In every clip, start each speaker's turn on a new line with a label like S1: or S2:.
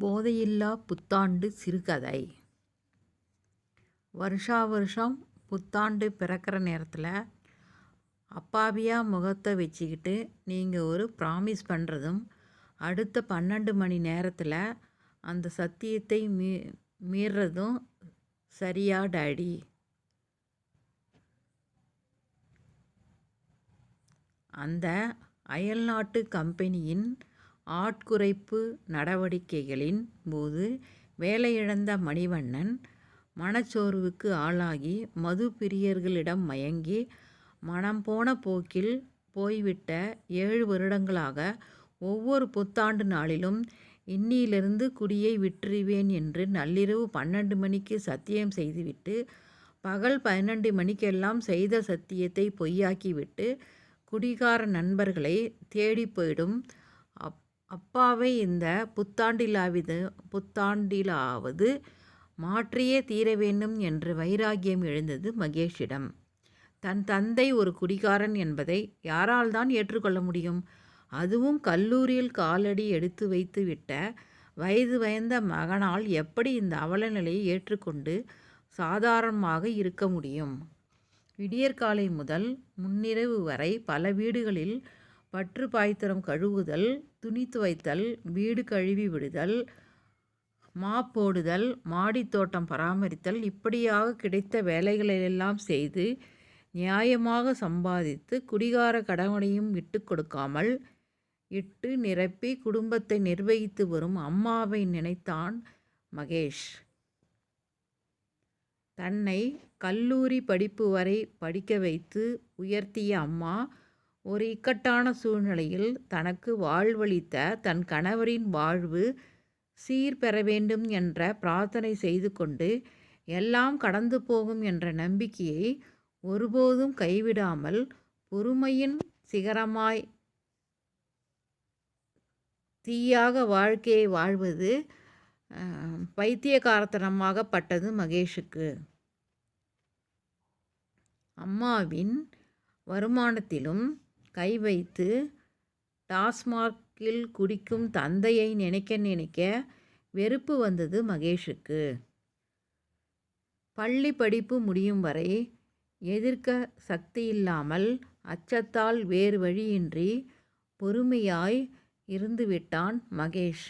S1: போதையில்லா புத்தாண்டு சிறுகதை. வருஷா வருஷம் புத்தாண்டு பிறக்கிற நேரத்தில் அப்பாவியாக முகத்தை வச்சுக்கிட்டு நீங்கள் ஒரு ப்ராமிஸ் பண்ணுறதும் அடுத்த பன்னெண்டு மணி நேரத்தில் அந்த சத்தியத்தை மீ மீறதும் சரியா டாடி? அந்த அயல்நாட்டு கம்பெனியின் ஆட்குறைப்பு நடவடிக்கைகளின் போது வேலையிழந்த மணிவண்ணன் மனச்சோர்வுக்கு ஆளாகி மது பிரியர்களிடம் மயங்கி மனம் போன போக்கில் போய்விட்ட ஏழு வருடங்களாக ஒவ்வொரு புத்தாண்டு நாளிலும் இன்னிலிருந்து குடியை விற்றுவேன் என்று நள்ளிரவு பன்னெண்டு மணிக்கு சத்தியம் செய்துவிட்டு பகல் பன்னெண்டு மணிக்கெல்லாம் செய்த சத்தியத்தை பொய்யாக்கிவிட்டு குடிகார நண்பர்களை தேடி போயிடும் அப்பாவை இந்த புத்தாண்டிலாவது புத்தாண்டிலாவது மாற்றியே தீர வேண்டும் என்று வைராகியம் எழுந்தது மகேஷிடம். தன் தந்தை ஒரு குடிகாரன் என்பதை யாரால் தான் ஏற்றுக்கொள்ள முடியும்? அதுவும் கல்லூரியில் காலடி எடுத்து வைத்து விட்ட வயது வயந்த மகனால் எப்படி இந்த அவல நிலையை ஏற்றுக்கொண்டு சாதாரணமாக இருக்க முடியும்? விடியற்காலை முதல் முன்னிரவு வரை பல வீடுகளில் பற்று பாய்த்திரம் கழுவுதல் துணி துவைத்தல் வீடு கழுவி விடுதல் மாப்போடுதல் மாடித்தோட்டம் பராமரித்தல் இப்படியாக கிடைத்த வேலைகளெல்லாம் செய்து நியாயமாக சம்பாதித்து குடிகார கடவனையும் விட்டு கொடுக்காமல் இட்டு நிரப்பி குடும்பத்தை நிர்வகித்து வரும் அம்மாவை நினைத்தான் மகேஷ். தன்னை கல்லூரி படிப்பு வரை படிக்க வைத்து உயர்த்திய அம்மா ஒரு இக்கட்டான சூழ்நிலையில் தனக்கு வாழ்வளித்த தன் கணவரின் வாழ்வு சீர் பெற வேண்டும் என்ற பிரார்த்தனை செய்து கொண்டு எல்லாம் கடந்து போகும் என்ற நம்பிக்கையை ஒருபோதும் கைவிடாமல் பொறுமையின் சிகரமாய் தீயாக வாழ்க்கையை வாழ்வது பைத்தியகாரத்தனமாகப்பட்டது மகேஷுக்கு. அம்மாவின் வருமானத்திலும் கை வைத்து டாஸ்மார்க்கில் குடிக்கும் தந்தையை நினைக்க நினைக்க வெறுப்பு வந்தது மகேஷுக்கு. பள்ளி படிப்பு முடியும் வரை எதிர்க்க சக்தி இல்லாமல் அச்சத்தால் வேறு வழியின்றி பொறுமையாய் இருந்துவிட்டான் மகேஷ்.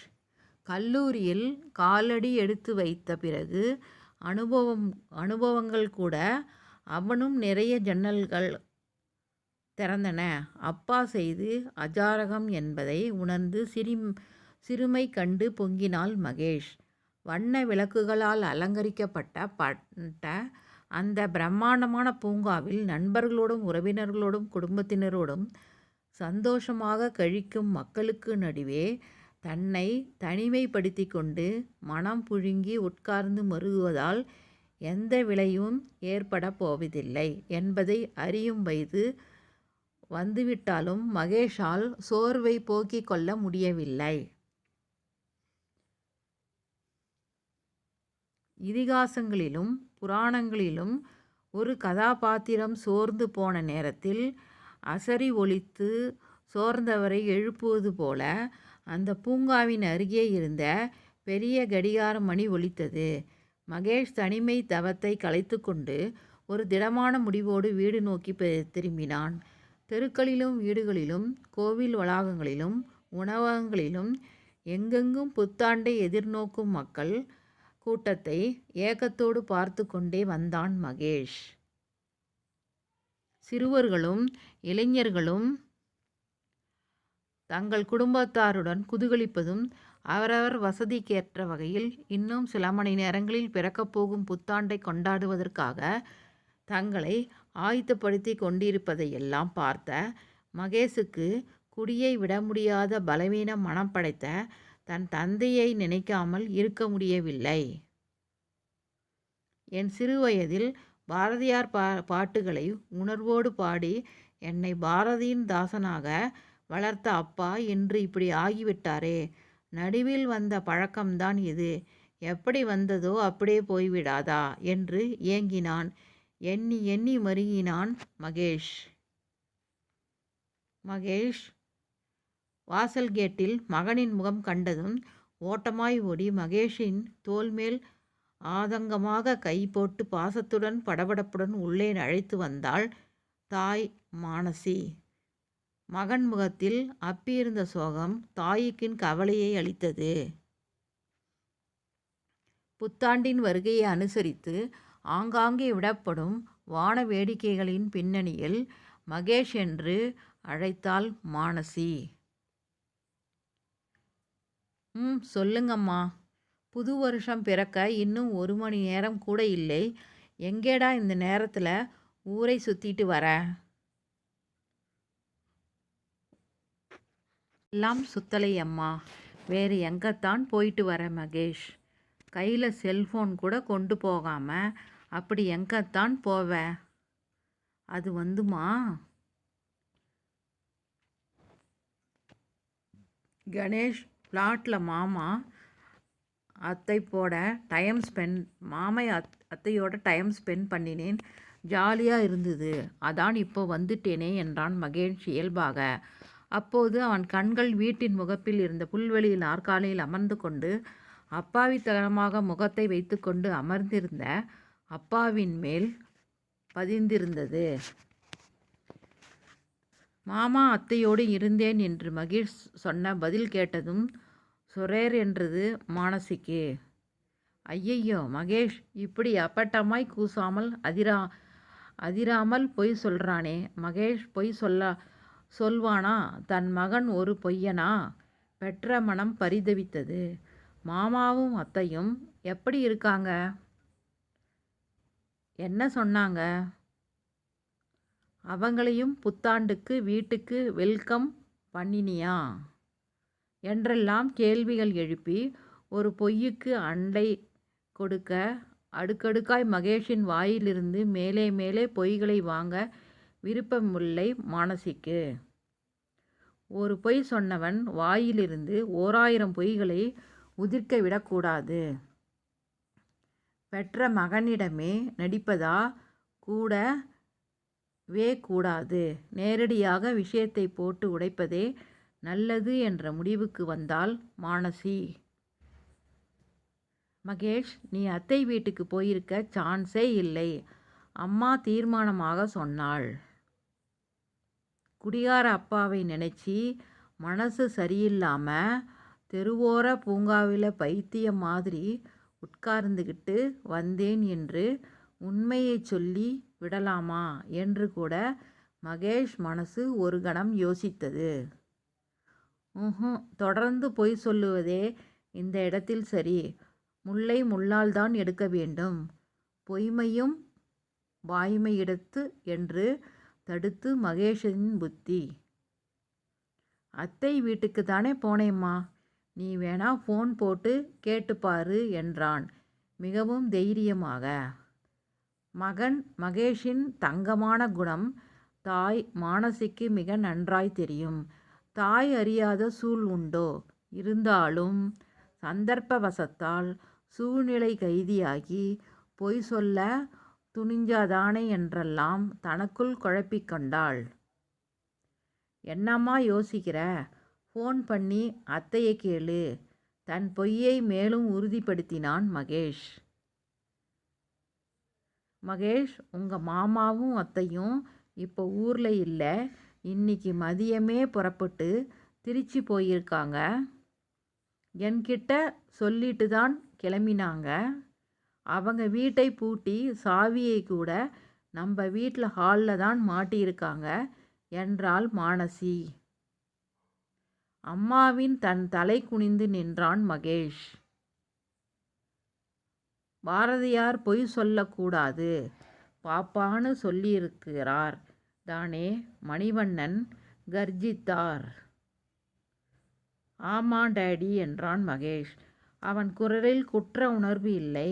S1: கல்லூரியில் காலடி எடுத்து வைத்த பிறகு அனுபவம் அனுபவங்கள் கூட அவனும் நிறைய ஜன்னல்கள் திறந்தன. அப்பா செய்து அஜாரகம் என்பதை உணர்ந்து சிரி சிறுமை கண்டு பொங்கினாள் மகேஷ். வண்ண விளக்குகளால் அலங்கரிக்கப்பட்ட பட்ட அந்த பிரம்மாண்டமான பூங்காவில் நண்பர்களோடும் உறவினர்களோடும் குடும்பத்தினரோடும் சந்தோஷமாக கழிக்கும் மக்களுக்கு நடுவே தன்னை தனிமைப்படுத்தி கொண்டு மனம் புழுங்கி உட்கார்ந்து மருகுவதால் எந்த விலையும் ஏற்பட போவதில்லை என்பதை அறியும் வயது வந்துவிட்டாலும் மகேஷால் சோர்வை போக்கிக் கொள்ள முடியவில்லை. இதிகாசங்களிலும் புராணங்களிலும் ஒரு கதாபாத்திரம் சோர்ந்து போன நேரத்தில் அசரி ஒழித்து சோர்ந்தவரை எழுப்புவது போல அந்த பூங்காவின் அருகே இருந்த பெரிய கடிகார மணி ஒலித்தது. மகேஷ் தனிமை தவத்தை கலைத்து கொண்டு ஒரு திடமான முடிவோடு வீடு நோக்கி திரும்பினான். தெருக்களிலும் வீடுகளிலும் கோவில் வளாகங்களிலும் உணவகங்களிலும் எங்கெங்கும் புத்தாண்டை எதிர்நோக்கும் மக்கள் கூட்டத்தை ஏக்கத்தோடு பார்த்து கொண்டே வந்தான் மகேஷ். சிறுவர்களும் இளைஞர்களும் தங்கள் குடும்பத்தாருடன் குதூகலிப்பதும் அவரவர் வசதிக்கேற்ற வகையில் இன்னும் சில மணி நேரங்களில் பிறக்கப் போகும் புத்தாண்டை கொண்டாடுவதற்காக தங்களை ஆயத்தப்படுத்தி கொண்டிருப்பதையெல்லாம் பார்த்த மகேஷுக்கு குடியை விட முடியாத பலவீன மனம் படைத்த தன் தந்தையை நினைக்காமல் இருக்க முடியவில்லை. என் சிறுவயதில் பாரதியார் பா பாட்டுகளை உணர்வோடு பாடி என்னை பாரதியின் தாசனாக வளர்த்த அப்பா இன்று இப்படி ஆகிவிட்டாரே. நடுவில் வந்த பழக்கம்தான் இது. எப்படி வந்ததோ அப்படியே போய்விடாதா? என்று ஏங்கினான் எண்ணி எண்ணி மருகினான் மகேஷ். மகேஷ் வாசல் கேட்டில் மகனின் முகம் கண்டதும் ஓட்டமாய் ஓடி மகேஷின் தோல்மேல் ஆதங்கமாக கை போட்டு பாசத்துடன் படபடப்புடன் உள்ளே அழைத்து வந்தாள் தாய் மானசி. மகன் முகத்தில் அப்பியிருந்த சோகம் தாய்க்கின் கவலையை அளித்தது. புத்தாண்டின் வருகையை அனுசரித்து ஆங்காங்கே விடப்படும் வான வேடிக்கைகளின் பின்னணியில் மகேஷ் என்று அழைத்தாள் மானசி. ம் சொல்லுங்கம்மா. புது வருஷம் பிறக்க இன்னும் ஒரு மணி நேரம் கூட இல்லை. எங்கேடா இந்த நேரத்தில் ஊரை சுற்றிட்டு வர? எல்லாம் சுத்தலை அம்மா. வேறு எங்கத்தான் போயிட்டு வர மகேஷ்? கையில் செல்ஃபோன் கூட கொண்டு போகாமல் அப்படி எங்கத்தான் போவ? அது வந்துமா? கணேஷ் பிளாட்டில் மாமா அத்தை போட டைம் ஸ்பெண்ட் மாமை அத் அத்தையோட டைம் ஸ்பெண்ட் பண்ணினேன். ஜாலியாக இருந்தது. அதான் இப்போ வந்துட்டேனே என்றான் மகேஷ் இயல்பாக. அப்போது அவன் கண்கள் வீட்டின் முகப்பில் இருந்த புல்வெளியில் நாற்காலியில் அமர்ந்து கொண்டு அப்பாவித்தனமாக முகத்தை வைத்துக்கொண்டு அமர்ந்திருந்த அப்பாவின் மேல் பதிந்திருந்தது. மாமா அத்தையோடு இருந்தேன் என்று மகிழ் சொன்ன பதில் கேட்டதும் சொரேர் என்றது மானசிக்கு. ஐயையோ மகேஷ் இப்படி அப்பட்டமாய் கூசாமல் அதிரா அதிராமல் பொய் சொல்கிறானே மகேஷ் பொய் சொல்ல சொல்வானா? தன் மகன் ஒரு பொய்யனா? பெற்ற மனம் பரிதவித்தது. மாமாவும் அத்தையும் எப்படி இருக்காங்க? என்ன சொன்னாங்க? அவங்களையும் புத்தாண்டுக்கு வீட்டுக்கு வெல்கம் பண்ணினியா? என்றெல்லாம் கேள்விகள் எழுப்பி ஒரு பொய்யுக்கு அண்டை கொடுக்க அடுக்கடுக்காய் மகேஷின் வாயிலிருந்து மேலே மேலே பொய்களை வாங்க விருப்பமில்லை மானசிக்கு. ஒரு பொய் சொன்னவன் வாயிலிருந்து ஓராயிரம் பொய்களை உதிர்க்க விடக்கூடாது. பெற்ற மகனிடமே நடிப்பதா? கூட வே கூடாது. நேரடியாக விஷயத்தை போட்டு உடைப்பதே நல்லது என்ற முடிவுக்கு வந்தால் மானசி. மகேஷ் நீ அத்தை வீட்டுக்கு போயிருக்க சான்ஸே இல்லை. அம்மா தீர்மானமாக சொன்னாள். குடிகார அப்பாவை நினச்சி மனசு சரியில்லாமல் தெருவோர பூங்காவில் பைத்தியம் மாதிரி உட்கார்ந்துக்கிட்டு வந்தேன் என்று உண்மையை சொல்லி விடலாமா? என்று கூட மகேஷ் மனசு ஒரு கணம் யோசித்தது. ம் தொடர்ந்து பொய் சொல்லுவதே இந்த இடத்தில் சரி. முல்லை முள்ளால் தான் எடுக்க வேண்டும். பொய்மையும் வாய்மையிடத்து என்று தடுத்து மகேஷின் புத்தி. அத்தை வீட்டுக்கு தானே போனேம்மா? நீ வேணா ஃபோன் போட்டு கேட்டுப்பாரு என்றான். மிகவும் தைரியமாக. மகன் மகேஷின் தங்கமான குணம் தாய் மானசிக்கு மிக நன்றாய் தெரியும். தாய் அறியாத சூழ் உண்டோ? இருந்தாலும் சந்தர்ப்பவசத்தால் சூழ்நிலை கைதியாகி பொய் சொல்ல துணிஞ்சாதானே என்றெல்லாம் தனக்குள் குழப்பிக்கொண்டாள் என்னம்மா யோசிக்கிற? ஃபோன் பண்ணி அத்தையை கேளு. தன் பொய்யை மேலும் உறுதிப்படுத்தினான் மகேஷ். மகேஷ் உங்கள் மாமாவும் அத்தையும் இப்போ ஊரில் இல்லை. இன்னைக்கு மதியமே புறப்பட்டு திருச்சி போயிருக்காங்க. என்கிட்ட சொல்லிட்டு தான் கிளம்பினாங்க. அவங்க வீட்டை பூட்டி சாவியை கூட நம்ம வீட்டில் ஹாலில் தான் மாட்டியிருக்காங்க என்றாள் மானசி. அம்மாவின் தன் தலை குனிந்து நின்றான் மகேஷ். பாரதியார் பொய் சொல்லக்கூடாது பாப்பான்னு சொல்லியிருக்கிறார். தானே மணிவண்ணன் கர்ஜித்தார். ஆமா டேடி என்றான் மகேஷ். அவன் குரலில் குற்ற உணர்வு இல்லை.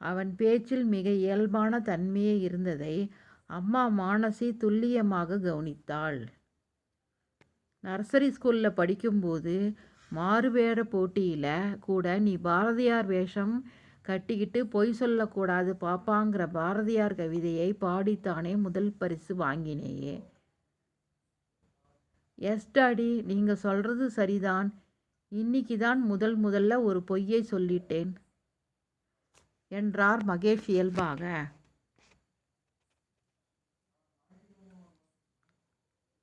S1: அவன் பேச்சில் மிக இயல்பான தன்மையே இருந்ததை அம்மா மானசி துல்லியமாக கவனித்தாள். நர்சரி ஸ்கூலில் படிக்கும்போது மாறுவேட போட்டியில் கூட நீ பாரதியார் வேஷம் கட்டிக்கிட்டு பொய் சொல்லக்கூடாது பாப்பாங்கிற பாரதியார் கவிதையை பாடித்தானே முதல் பரிசு வாங்கினேயே. எஸ் டாடி நீங்கள் சொல்கிறது சரிதான். இன்னைக்கு தான் முதல் முதல்ல ஒரு பொய்யை சொல்லிட்டேன். என்றார் மகேஷ் இயல்பாக.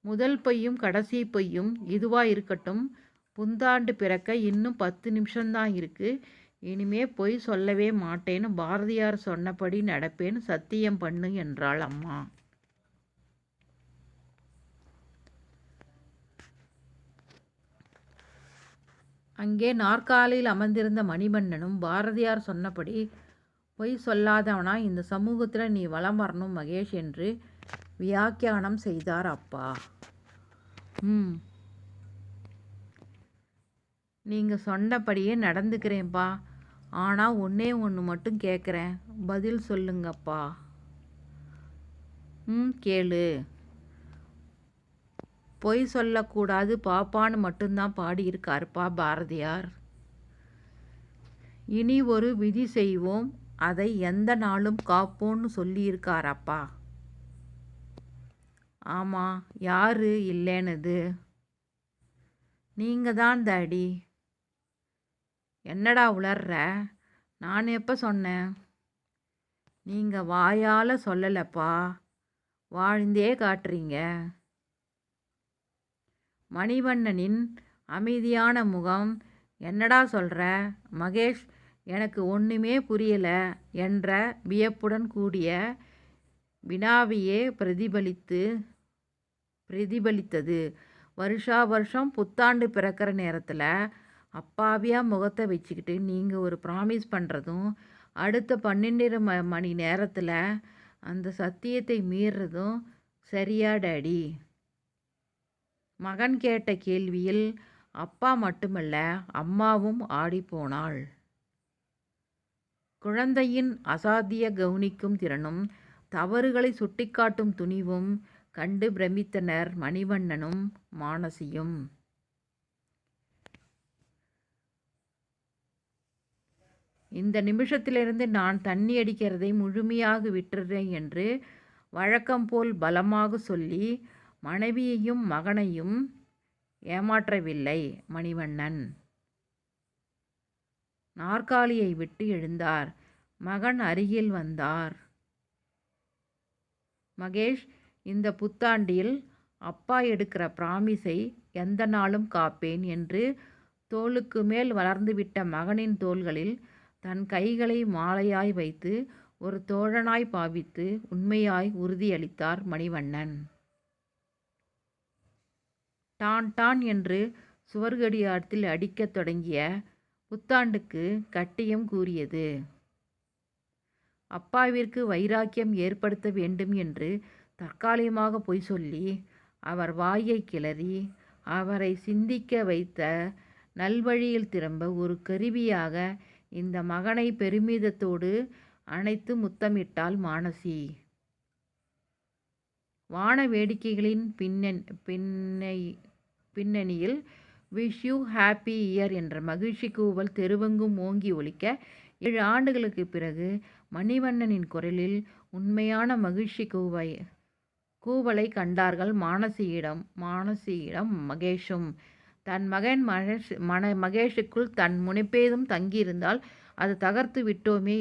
S1: முதல் பொய்யும் கடைசி பொய்யும் இதுவா இருக்கட்டும். புந்தாண்டு பிறக்க இன்னும் பத்து நிமிஷம்தான் இருக்கு. இனிமே பொய் சொல்லவே மாட்டேன்னு பாரதியார் சொன்னபடி நடப்பேன் சத்தியம் பண்ணு என்றாள் அம்மா. அங்கே நாற்காலியில் அமர்ந்திருந்த மணிமன்னனும் பாரதியார் சொன்னபடி பொய் சொல்லாதவனா இந்த சமூகத்தில் நீ வலம் வரணும் மகேஷ் என்று வியாக்கியானம் செய்தார் அப்பா. ம். நீங்கள் சொன்னபடியே நடந்துக்கிறேன்ப்பா ஆனால் ஒன்றே ஒன்று மட்டும் கேட்குறேன் பதில் சொல்லுங்கப்பா. ம் கேளு. பொய் சொல்லக்கூடாது. பாப்பான்னு மட்டும்தான் பாடியிருக்காருப்பா பாரதியார். இனி ஒரு விதி செய்வோம். அதை எந்த நாளும் காப்போன்னு சொல்லியிருக்காரப்பா. ஆமாம் யாரு இல்லைனது? நீங்கள் தான் தாடி. என்னடா உளர்ற? நான் எப்போ சொன்னேன்? நீங்கள் வாயால் சொல்லலைப்பா. வாழ்ந்தே காட்டுறீங்க. மணிவண்ணனின் அமைதியான முகம் என்னடா சொல்கிற மகேஷ் எனக்கு ஒன்றுமே புரியல என்ற வியப்புடன் கூடிய வினாவியே பிரதிபலித்து பிரதிபலித்தது. வருஷா வருஷம் புத்தாண்டு பிறக்கிற நேரத்தில் அப்பாவியாக முகத்தை வச்சுக்கிட்டு நீங்கள் ஒரு ப்ராமிஸ் பண்ணுறதும் அடுத்த பன்னெண்டு ம மணி நேரத்தில் அந்த சத்தியத்தை மீறுறதும் சரியா டேடி? மகன் கேட்ட கேள்வியில் அப்பா மட்டுமல்ல அம்மாவும் ஆடிப்போனாள். குழந்தையின் அசாத்திய கவனிக்கும் திறனும் தவறுகளை சுட்டிக்காட்டும் துணிவும் கண்டு பிரமித்தனர் மணிவண்ணனும் மானசியும். இந்த நிமிஷத்திலிருந்து நான் தண்ணி அடிக்கிறதை முழுமையாக விட்டுறேன் என்று வழக்கம் போல் பலமாக சொல்லி மனைவியையும் மகனையும் ஏமாற்றவில்லை மணிவண்ணன். நாற்காலியை விட்டு எழுந்தார். மகன் அருகில் வந்தார். மகேஷ் இந்த புத்தாண்டில் அப்பா எடுக்கிற பிராமிஸை எந்த நாளும் காப்பேன் என்று தோளுக்கு மேல் வளர்ந்துவிட்ட மகனின் தோள்களில் தன் கைகளை மாலையாய் வைத்து ஒரு தோழனாய் பாவித்து உண்மையாய் உறுதியளித்தார் மணிவண்ணன். டான் டான் என்று சுவர்கடியாரத்தில் அடிக்கத் தொடங்கிய புத்தாண்டுக்கு கட்டியம் கூறியது. அப்பாவிற்கு வைராக்கியம் ஏற்படுத்த வேண்டும் என்று தற்காலிகமாக பொய் சொல்லி அவர் வாயை கிளறி அவரை சிந்திக்க வைத்த நல்வழியில் திரும்ப ஒரு கருவியாக இந்த மகனை பெருமிதத்தோடு அணைத்து முத்தமிட்டாள் மானசி. வான வேடிக்கைகளின் பின்னணி பின்னை பின்னணியில் விஷ் யூ ஹாப்பி இயர் என்ற மகிழ்ச்சி கூவல் தெருவெங்கும் ஓங்கி ஒலிக்க ஏழு ஆண்டுகளுக்கு பிறகு மணிவண்ணனின் குரலில் உண்மையான மகிழ்ச்சி கூவை கூவலை கண்டார்கள் மானசியிடம் மானசியிடம் மகேஷும். தன் மகன் மகேஷ் மன மகேஷுக்குள் தன் முனைப்பேதும் தங்கியிருந்தால் அது தகர்த்து விட்டோமே